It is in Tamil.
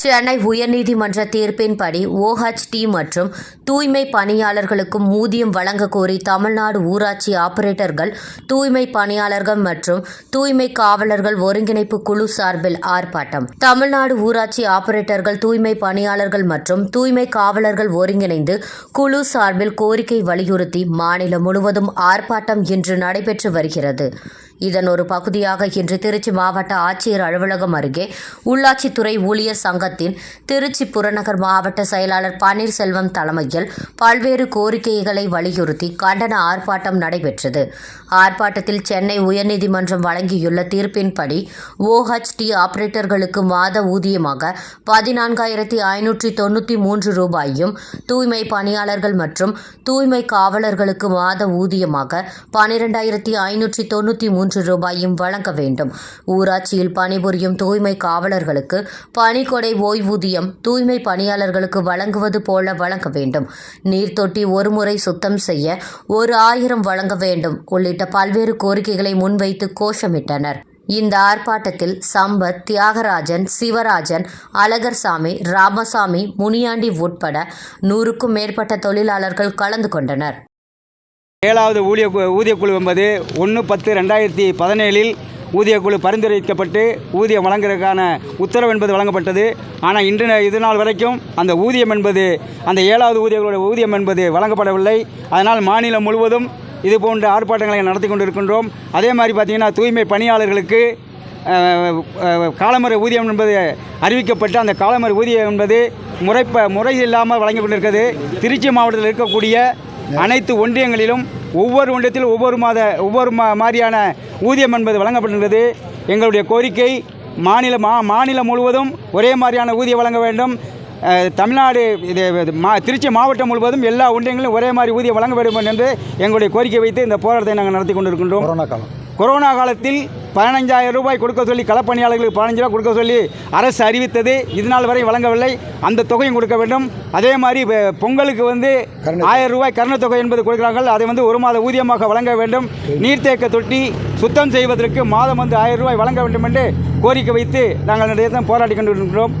சென்னை உயர்நீதிமன்ற தீர்ப்பின்படி ஓஹெச்டி மற்றும் தூய்மை பணியாளர்களுக்கும் ஊதியம் வழங்க கோரி தமிழ்நாடு ஊராட்சி ஆபரேட்டர்கள் தூய்மை பணியாளர்கள் மற்றும் தூய்மை காவலர்கள் ஒருங்கிணைப்பு குழு சார்பில் ஆர்ப்பாட்டம். தமிழ்நாடு ஊராட்சி ஆபரேட்டர்கள் தூய்மை பணியாளர்கள் மற்றும் தூய்மை காவலர்கள் ஒருங்கிணைந்து குழு சார்பில் கோரிக்கை வலியுறுத்தி மாநிலம் முழுவதும் ஆர்ப்பாட்டம் இன்று நடைபெற்று வருகிறது. இதன் ஒரு பகுதியாக இன்று திருச்சி மாவட்ட ஆட்சியர் அலுவலகம் அருகே உள்ளாட்சித்துறை ஊழியர் சங்கத்தின் திருச்சி புறநகர் மாவட்ட செயலாளர் பன்னீர்செல்வம் தலைமையில் பல்வேறு கோரிக்கைகளை வலியுறுத்தி கண்டன ஆர்ப்பாட்டம் நடைபெற்றது. ஆர்ப்பாட்டத்தில் சென்னை உயர்நீதிமன்றம் வழங்கியுள்ள தீர்ப்பின்படி ஓஹெச்டி ஆபரேட்டர்களுக்கு மாத ஊதியமாக பதினான்காயிரத்தி ஐநூற்றி தொண்ணூற்றி மூன்று ரூபாயும் தூய்மை பணியாளர்கள் மற்றும் தூய்மை காவலர்களுக்கு மாத ஊதியமாக பனிரெண்டாயிரத்தி ஐநூற்றி தொண்ணூற்றி மூன்று ரூபாயும் வழங்க வேண்டும். ஊராட்சியில் பணிபுரியும் தூய்மை காவலர்களுக்கு பணிக்கொடை ஓய்வூதியம் தூய்மை பணியாளர்களுக்கு வழங்குவது போல வழங்க வேண்டும். நீர்த்தொட்டி ஒருமுறை சுத்தம் செய்ய ஒரு ஆயிரம் வழங்க வேண்டும். உள்ளிட்ட பல்வேறு கோரிக்கைகளை முன்வைத்து கோஷமிட்டனர். இந்த ஆர்ப்பாட்டத்தில் சம்பத் தியாகராஜன் சிவராஜன் அழகர்சாமி ராமசாமி முனியாண்டி உட்பட நூறுக்கும் மேற்பட்ட தொழிலாளர்கள் கலந்து கொண்டனர். ஏழாவது ஊழிய ஊதியக்குழு என்பது ஒன்று பத்து ரெண்டாயிரத்தி பதினேழில் ஊதியக்குழு பரிந்துரைக்கப்பட்டு ஊதியம் வழங்குவதற்கான உத்தரவு என்பது வழங்கப்பட்டது. ஆனால் இன்று இது நாள் வரைக்கும் அந்த ஊதியம் என்பது அந்த ஏழாவது ஊதியர்களுடைய ஊதியம் என்பது வழங்கப்படவில்லை. அதனால் மாநிலம் முழுவதும் இது போன்ற ஆர்ப்பாட்டங்களை நடத்தி கொண்டிருக்கின்றோம். அதே மாதிரி பார்த்திங்கன்னா தூய்மை பணியாளர்களுக்கு காலமுறை ஊதியம் என்பது அறிவிக்கப்பட்டு அந்த காலமுறை ஊதியம் என்பது முறைப்ப முறை இல்லாமல் வழங்கி கொண்டிருக்கிறது. திருச்சி மாவட்டத்தில் இருக்கக்கூடிய அனைத்து ஒன்றியங்களிலும் ஒவ்வொரு ஒன்றியத்திலும் ஒவ்வொரு மாத ஒவ்வொரு மா மாதிரியான ஊதியம் என்பது வழங்கப்படுகிறது எங்களுடைய கோரிக்கை மாநில மா மாநிலம் முழுவதும் ஒரே மாதிரியான ஊதியம் வழங்க வேண்டும். தமிழ்நாடு இது மா திருச்சி மாவட்டம் முழுவதும் எல்லா ஒன்றியங்களிலும் ஒரே மாதிரி ஊதியம் வழங்க வேண்டும் என்று எங்களுடைய கோரிக்கை வைத்து இந்த போராட்டத்தை நாங்கள் நடத்தி கொண்டிருக்கின்றோம். கொரோனா காலம். கொரோனா காலத்தில் பதினஞ்சாயிரம் ரூபாய் கொடுக்க சொல்லி களப்பணியாளர்களுக்கு பதினஞ்சு ரூபாய் கொடுக்க சொல்லி அரசு அறிவித்தது. இது நாள் வரை வழங்கவில்லை. அந்த தொகையும் கொடுக்க வேண்டும். அதே மாதிரி பொங்கலுக்கு வந்து. ஆயிரம் ரூபாய் கருணை தொகை என்பது கொடுக்கிறார்கள். அதை வந்து ஒரு மாத ஊதியமாக வழங்க வேண்டும். நீர்த்தேக்க தொட்டி சுத்தம் செய்வதற்கு மாதம் வந்து ஆயிரம் ரூபாய் வழங்க வேண்டும் என்று கோரிக்கை வைத்து நாங்கள் நிறைய போராடி கொண்டிருக்கிறோம்